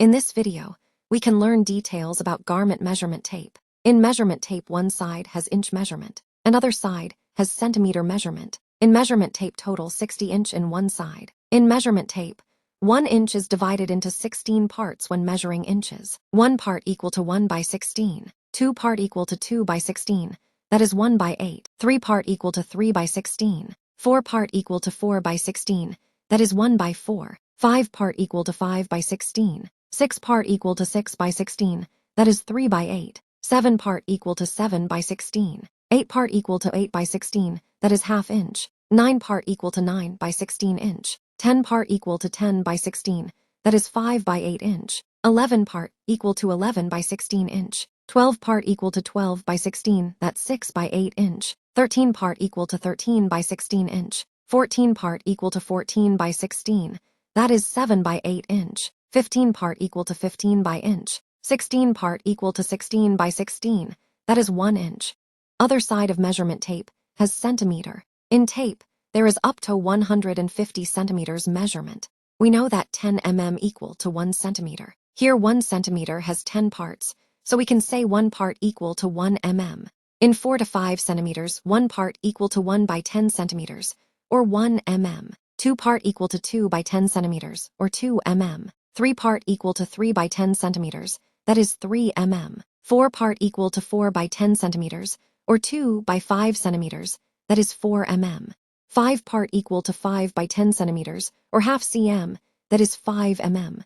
In this video, we can learn details about garment measurement tape. In measurement tape, one side has inch measurement, another side has centimeter measurement. In measurement tape, total 60 inch in one side. In measurement tape, one inch is divided into 16 parts when measuring inches. One part equal to 1 by 16. Two part equal to 2 by 16. That is 1 by 8. Three part equal to 3 by 16. Four part equal to 4 by 16. That is 1 by 4. Five part equal to 5 by 16. Six part equal to 6 by 16. That is 3 by 8. Seven part equal to 7 by 16. Eight part equal to 8 by 16. That is half inch. Nine part equal to 9 by 16 inch. 10 part equal to 10 by 16, that is 5 by 8 inch. 11 part equal to 11 by 16 inch. 12 part equal to 12 by 16, that's 6 by 8 inch. 13 part equal to 13 by 16 inch. 14 part equal to 14 by 16, that is 7 by 8 inch. 15 part equal to 15 by inch. 16 part equal to 16 by 16, that is 1 inch. Other side of measurement tape has centimeter. In tape, there is up to 150 centimeters measurement. We know that 10 mm equal to 1 centimeter. Here 1 centimeter has 10 parts, so we can say 1 part equal to 1 mm. In 4 to 5 centimeters, 1 part equal to 1 by 10 centimeters, or 1 mm. 2 part equal to 2 by 10 centimeters, or 2 mm. 3 part equal to 3 by 10 centimeters, that is 3 mm. 4 part equal to 4 by 10 centimeters, or 2 by 5 centimeters, that is 4 mm. 5 part equal to 5 by 10 centimeters, or half cm, that is 5 mm.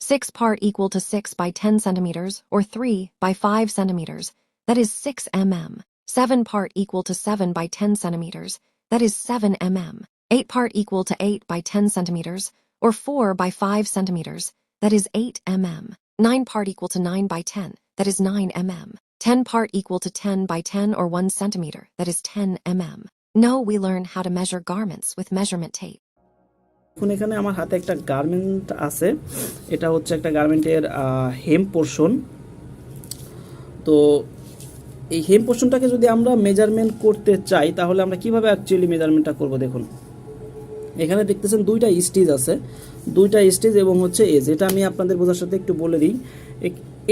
6 part equal to 6 by 10 centimeters, or 3 by 5 centimeters, that is 6 mm. 7 part equal to 7 by 10 centimeters, that is 7 mm. 8 part equal to 8 by 10 centimeters, or 4 by 5 centimeters, that is 8 mm. 9 part equal to 9 by 10, that is 9 mm. 10 part equal to 10 by 10 or 1 centimeter, that is 10 mm. No, we learn how to measure garments with measurement tape. এখন এখানে আমার হাতে একটা garment আছে এটা হচ্ছে একটা গার্মেন্টের হেম portion তো এই হেম পোর্শনটাকে যদি আমরা মেজারমেন্ট করতে চাই তাহলে আমরা কীভাবে অ্যাকচুয়ালি মেজারমেন্টটা করব দেখুন এখানে দেখতেছেন দুইটা স্টেজ আছে, দুইটা স্টেজ এবং হচ্ছে এজ এটা আমি আপনাদের বোঝার সাথে একটু বলে দিই।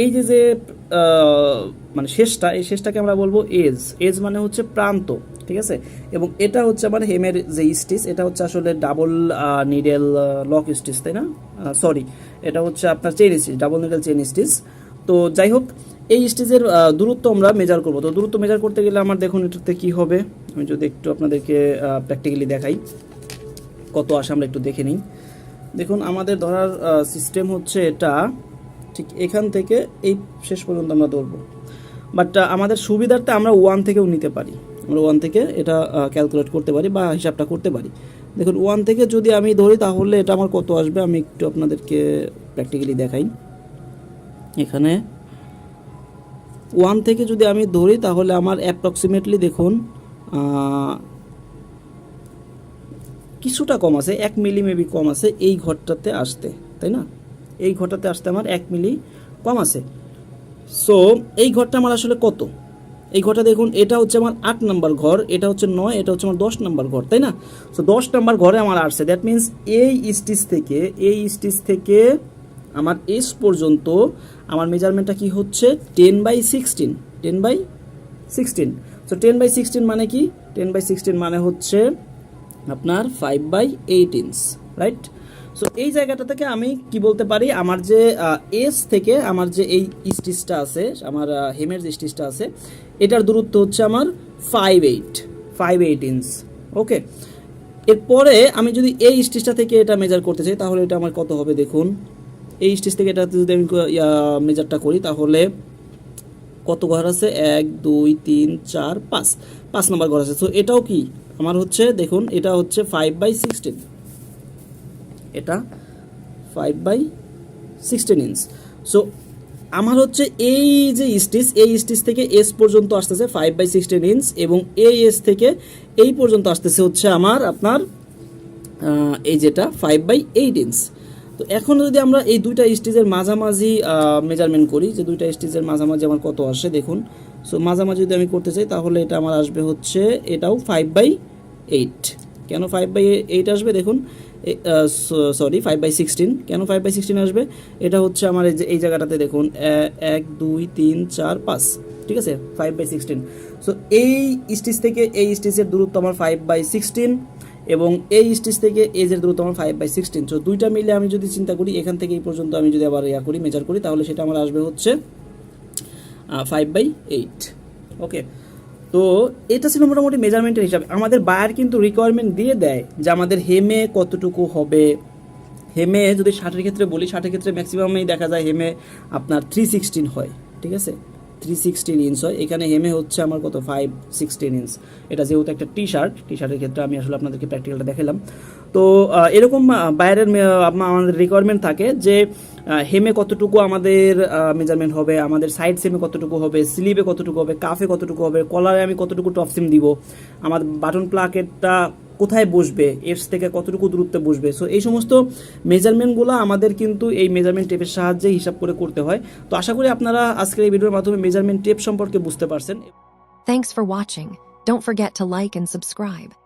এই যে যে মানে শেষটা, এই শেষটাকে আমরা বলব এজ। এজ মানে হচ্ছে প্রান্ত, ঠিক আছে? এবং এটা হচ্ছে আমার হেমের যে স্টিচ এটা হচ্ছে আসলে ডাবল নিডেল লক স্টিচ তাই না? সরি, এটা হচ্ছে আপনার chain stitch double needle chain stitch তো যাই হোক, এই স্টিচের দূরত্ব আমরা মেজার করব। তো দূরত্ব মেজার করতে গেলে আমার দেখুন এটাতে কি হবে? আমি যদি একটু আপনাদেরকে প্র্যাকটিক্যালি দেখাই। কত আসে আমরা একটু দেখে নিই। দেখুন, আমাদের ধরার সিস্টেম হচ্ছে এটা। ঠিক এখান থেকে এই শেষ পর্যন্ত আমরা ধরবো। বাট আমাদের সুবিধার্থে আমরা ওয়ান থেকেও নিতে পারি। আমরা ওয়ান থেকে এটা ক্যালকুলেট করতে পারি বা হিসাবটা করতে পারি। দেখুন ওয়ান থেকে যদি আমি ধরি, তাহলে এটা আমার কত আসবে? আমি একটু আপনাদেরকে প্র্যাকটিক্যালি দেখাই। এখানে ওয়ান থেকে যদি আমি ধরি, তাহলে আমার অ্যাপ্রক্সিমেটলি দেখুন কিছুটা কম আছে, এক মিলি মেবি কম আছে এই ঘরটাতে আসতে, তাই না? এই ঘরটাতে আসতে আমার এক মিলি কম আছে। সো এই ঘরটা আমার আসলে কত? এই ঘরটা দেখুন, এটা হচ্ছে আমার আট নাম্বার ঘর, এটা হচ্ছে নয়, এটা হচ্ছে আমার দশ নাম্বার ঘর, তাই না? সো দশ নাম্বার ঘরে আমার আসছে দ্যাট মিন্স এই স্টিচ থেকে, এই স্টিচ থেকে আমার এস পর্যন্ত আমার মেজারমেন্টটা কি হচ্ছে? Ten by sixteen ten by sixteen so ten by sixteen মানে কি? টেন বাই সিক্সটিন মানে হচ্ছে আপনার five by eight inch right so এই জায়গাটা থেকে আমি কি বলতে পারি? আমার যে এস থেকে আমার যে এই স্টিচটা আছে, আমার হেমের যে স্টিচটা আছে, এটার দূরত্ব হচ্ছে আমার five eight five eight inch okay এরপরে আমি যদি এই স্টিচটা থেকে এটা মেজার করতে চাই, তাহলে এটা আমার কত হবে দেখুন? এই স্টিচ থেকে এটা যদি আমি মেজারটা করি, তাহলে কত ঘর আছে? এক, দুই, তিন, চার, পাঁচ। পাঁচ নম্বর ঘর আছে। তো এটাও কি? আমার হচ্ছে, দেখুন, এটা হচ্ছে ফাইভ বাই সিক্সটিন এটা five by sixteen inch so আমার হচ্ছে এই যে স্টিচ এই স্টিচ থেকে এস পর্যন্ত আসতেছে ফাইভ বাই সিক্সটিন ইঞ্চ এবং এই এস থেকে এই পর্যন্ত আসতেছে হচ্ছে আমার আপনার এই যেটা ফাইভ বাই এইট ইঞ্চ তো এখন যদি আমরা এই দুইটা স্টেজের মাঝামাঝি মেজারমেন্ট করি, যে দুইটা স্টেজের মাঝামাঝি আমার কত আসে, দেখুন। সো মাঝামাঝি যদি আমি করতে চাই, তাহলে এটা আমার আসবে হচ্ছে, এটাও ফাইভ বাই এইট কেন ফাইভ বাই এইট আসবে, দেখুন? সরি ফাইভ বাই সিক্সটিন কেন ফাইভ বাই সিক্সটিন আসবে? এটা হচ্ছে আমার এই যে, এই জায়গাটাতে দেখুন এক, দুই, তিন, চার, পাঁচ। ঠিক আছে? ফাইভ বাই সিক্সটিন সো এই স্টিচ থেকে এই স্টিচের দূরত্ব আমার ফাইভ বাই সিক্সটিন এবং এই স্টেজ থেকে এজের দূরত্ব আমার ফাইভ বাই সিক্সটিন সো দুইটা মিলে আমি যদি চিন্তা করি, এখান থেকে এই পর্যন্ত আমি যদি আবার ইয়া করি মেজার করি, তাহলে সেটা আমার আসবে হচ্ছে ফাইভ বাই এইট ওকে তো, এটা ছিল মোটামুটি মেজারমেন্টের হিসাবে। আমাদের বায়ার কিন্তু রিকোয়ারমেন্ট দিয়ে দেয় যে আমাদের হেমে কতটুকু হবে। হেমে যদি ষাটের ক্ষেত্রে বলি, ষাটের ক্ষেত্রে ম্যাক্সিমামই দেখা যায় হেমে আপনার থ্রি সিক্সটিন হয়। ঠিক আছে? থ্রি সিক্সটিন ইঞ্চ হয়। এখানে হেমে হচ্ছে আমার কত? ফাইভ সিক্সটিন ইঞ্চ এটা যেহেতু একটা টি শার্ট টি শার্টের ক্ষেত্রে আমি আসলে আপনাদেরকে প্র্যাকটিক্যালটা দেখালাম। তো এরকম বাইরের আমাদের রিকোয়ারমেন্ট থাকে যে হেমে কতটুকু আমাদের মেজারমেন্ট হবে, আমাদের সাইড সেমে কতটুকু হবে স্লিভে কতটুকু হবে কাফে কতটুকু হবে কলারে আমি কতটুকু টপ সিম দিব। আমার বাটন প্লাকেটটা কোথায় বসবে এফস থেকে কতটুকু দূরত্বে বসবে। সো এই সমস্ত মেজারমেন্টগুলো আমাদের কিন্তু এই মেজারমেন্ট টেপের সাহায্যে হিসাব করে করতে হয়। তো আশা করি আপনারা আজকের এই ভিডিওর মাধ্যমে মেজারমেন্ট টেপ সম্পর্কে বুঝতে পারছেন। Thanks for watching don't forget to like and subscribe.